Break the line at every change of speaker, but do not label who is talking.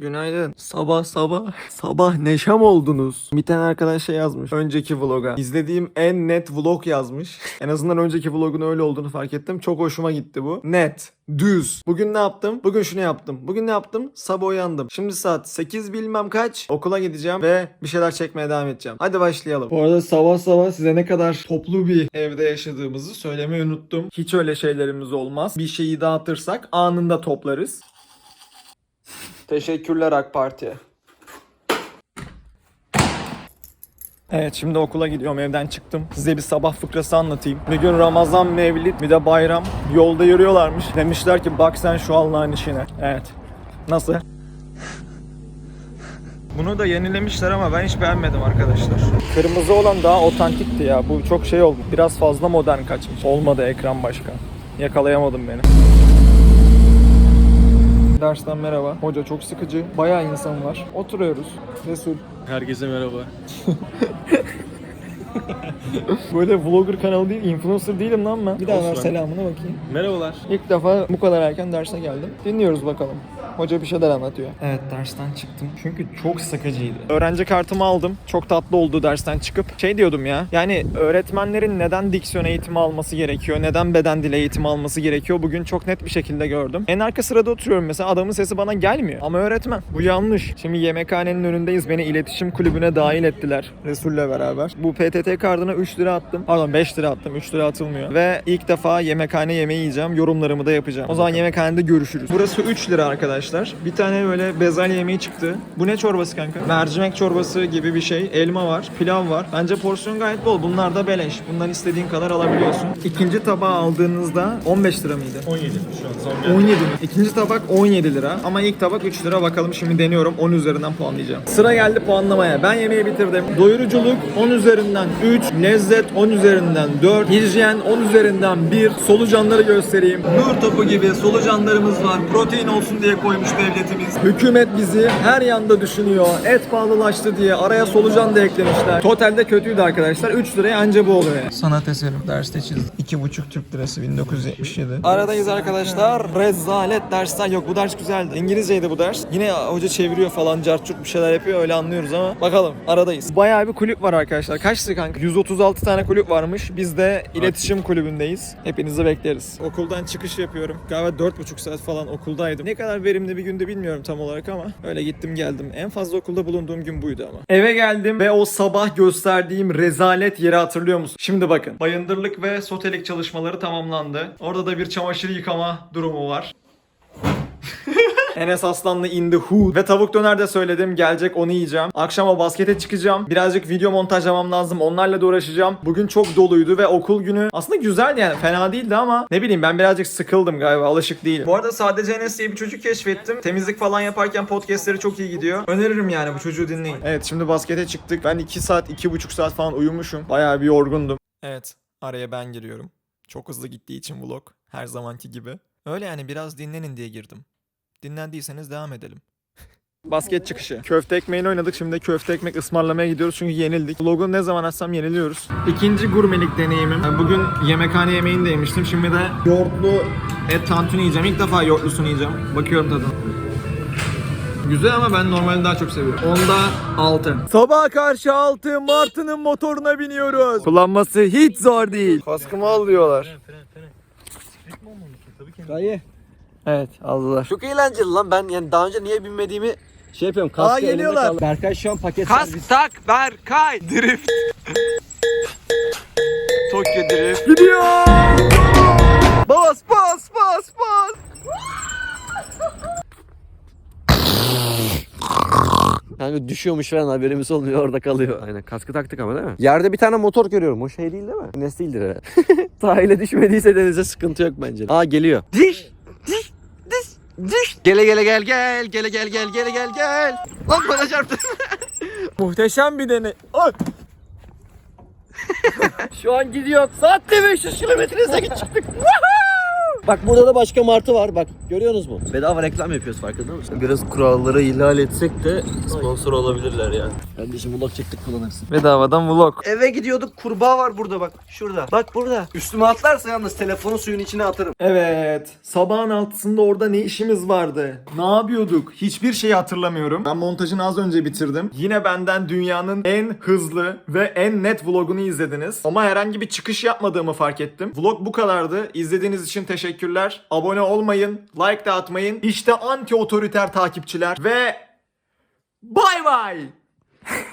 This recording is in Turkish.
Günaydın. Sabah sabah sabah neşem oldunuz. Bir tane arkadaş şey yazmış. Önceki vloga. İzlediğim en net vlog yazmış. en azından önceki vlogun öyle olduğunu fark ettim. Çok hoşuma gitti bu. Net. Düz. Bugün ne yaptım? Bugün şunu yaptım. Bugün ne yaptım? Sabah uyandım. Şimdi saat 8 bilmem kaç. Okula gideceğim ve bir şeyler çekmeye devam edeceğim. Hadi başlayalım. Bu arada sabah sabah size ne kadar toplu bir evde yaşadığımızı söylemeyi unuttum. Hiç öyle şeylerimiz olmaz. Bir şeyi dağıtırsak anında toplarız. Teşekkürler AK Parti. Evet şimdi okula gidiyorum evden çıktım. Size bir sabah fıkrası anlatayım. Bir gün Ramazan Mevlid bir de bayram. Yolda yürüyorlarmış. Demişler ki bak sen şu Allah'ın işine. Evet. Nasıl? Bunu da yenilemişler ama ben hiç beğenmedim arkadaşlar. Kırmızı olan daha otantikti ya. Bu çok şey oldu. Biraz fazla modern kaçmış. Olmadı ekran başka. Yakalayamadım beni. Dersten merhaba. Hoca çok sıkıcı. Bayağı insan var. Oturuyoruz. Resul.
Herkese merhaba.
Böyle vlogger kanalı değil, influencer değilim lan ben. Bir daha ver
Olsun.
selamını bakayım.
Merhabalar.
İlk defa bu kadar erken derse geldim. Dinliyoruz bakalım. Hoca bir şeyler anlatıyor. Evet dersten çıktım. Çünkü çok sıkıcıydı. Öğrenci kartımı aldım. Çok tatlı oldu dersten çıkıp. Şey diyordum ya. Yani öğretmenlerin neden diksiyon eğitimi alması gerekiyor? Neden beden dili eğitimi alması gerekiyor? Bugün çok net bir şekilde gördüm. En arka sırada oturuyorum mesela. Adamın sesi bana gelmiyor. Ama öğretmen. Bu yanlış. Şimdi yemekhanenin önündeyiz. Beni iletişim kulübüne dahil ettiler. Resul'le beraber. Bu PTT kardına 3 lira attım. Pardon 5 lira attım. 3 lira atılmıyor. Ve ilk defa yemekhane yemeği yiyeceğim. Yorumlarımı da yapacağım. O zaman yemekhanede görüşürüz. Burası 3 lira arkadaşlar. Bir tane böyle bezelye yemeği çıktı. Bu ne çorbası kanka? Mercimek çorbası gibi bir şey. Elma var. Pilav var. Bence porsiyon gayet bol. Bunlar da beleş. Bundan istediğin kadar alabiliyorsun. İkinci tabağı aldığınızda 15 lira mıydı?
17 şu an zam geldi.
17 mi? İkinci tabak 17 lira ama ilk tabak 3 lira. Bakalım şimdi deniyorum. 10 üzerinden puanlayacağım. Sıra geldi puanlamaya. Ben yemeği bitirdim. Doyuruculuk 10 üzerinden 3, lezzet 10 üzerinden 4, hijyen 10 üzerinden 1. Solucanları göstereyim. Nur topu gibi solucanlarımız var. Protein olsun diye koymuş devletimiz. Hükümet bizi her yanda düşünüyor. Et pahalılaştı diye araya solucan da eklemişler. Totalde kötüydü arkadaşlar. 3 liraya anca bu oluyor. yani. Sanat eseri derste çizdim. 2,5 Türk lirası 1977. Aradayız arkadaşlar. Rezalet dersler yok. Bu ders güzeldi. İngilizceydi bu ders. Yine hoca çeviriyor falan. Carçurt bir şeyler yapıyor. Öyle anlıyoruz ama. Bakalım aradayız. Bayağı bir kulüp var arkadaşlar. Kaçtı kanka? 136 tane kulüp varmış. Biz de iletişim kulübündeyiz. Hepinizi bekleriz. Okuldan çıkış yapıyorum. Galiba 4,5 saat falan okuldaydım. Ne kadar verimli bir günde bilmiyorum tam olarak ama öyle gittim geldim. En fazla okulda bulunduğum gün buydu ama. Eve geldim ve o sabah gösterdiğim rezalet yeri hatırlıyor musun? Şimdi bakın. Bayındırlık ve sotelik çalışmaları tamamlandı. Orada da bir çamaşır yıkama durumu var. Enes Aslanlı in the hood. Ve tavuk döner de söyledim. Gelecek onu yiyeceğim. Akşama baskete çıkacağım. Birazcık video montajlamam lazım. Onlarla da uğraşacağım. Bugün çok doluydu ve okul günü aslında güzeldi yani. Fena değildi ama ne bileyim ben birazcık sıkıldım galiba. Alışık değilim. Bu arada sadece Enes diye bir çocuk keşfettim. Temizlik falan yaparken podcastleri çok iyi gidiyor. Öneririm yani bu çocuğu dinleyin. Evet şimdi baskete çıktık. Ben 2 saat, 2,5 saat falan uyumuşum. Bayağı bir yorgundum. Evet araya ben giriyorum. Çok hızlı gittiği için vlog. Her zamanki gibi. Öyle yani biraz dinlenin diye girdim. Dinlendiyseniz devam edelim. Basket çıkışı. Köfte ekmeğini oynadık. Şimdi de köfte ekmek ısmarlamaya gidiyoruz çünkü yenildik. Logo ne zaman açsam yeniliyoruz. İkinci gurmelik deneyimim. Bugün yemekhane yemeğini de yemiştim. Şimdi de yoğurtlu et tantuni yiyeceğim. İlk defa yoğurtlusunu yiyeceğim. Bakıyorum tadına. Güzel ama ben normalde daha çok seviyorum. Onda 6. Sabah karşı 6 Martı'nın motoruna biniyoruz. Kullanması hiç zor değil. Kaskımı al diyorlar.
Dayı.
Evet aldılar.
Çok eğlenceli lan ben yani daha önce niye binmediğimi şey yapıyorum.
Aa,
Kaskı elimde
geliyorlar.
kaldı. Berkay şu an paket
Kask
servis.
tak Berkay. Drift. Tokyo Drift. Gidiyor. Bas bas bas bas.
Yani düşüyormuş falan haberimiz olmuyor orada kalıyor. Aynen kaskı taktık ama değil mi? Yerde bir tane motor görüyorum. O şey değil değil mi? Enes değildir herhalde. Sahile düşmediyse denize sıkıntı yok bence. Aa geliyor. Diş! Diş! Gele gele gel gel. Gele gel gel gele gel gel. Lan bana çarptı.
Muhteşem bir deney. Ay.
Şu an gidiyor. Saatte 500 kilometre hıza çıktık. Bak burada da başka martı var bak görüyorsunuz mu? Bedava reklam yapıyoruz farkında mısın?
Biraz kuralları ihlal etsek de sponsor olabilirler yani.
Kardeşim vlog çektik kullanırsın.
Bedavadan vlog.
Eve gidiyorduk kurbağa var burada bak şurada. Bak burada. Üstüme atlarsa yalnız telefonu suyun içine atarım.
Evet. Sabahın altısında orada ne işimiz vardı? Ne yapıyorduk? Hiçbir şeyi hatırlamıyorum. Ben montajını az önce bitirdim. Yine benden dünyanın en hızlı ve en net vlogunu izlediniz. Ama herhangi bir çıkış yapmadığımı fark ettim. Vlog bu kadardı. İzlediğiniz için teşekkürler. Abone olmayın, like de atmayın. İşte anti otoriter takipçiler ve bay bay.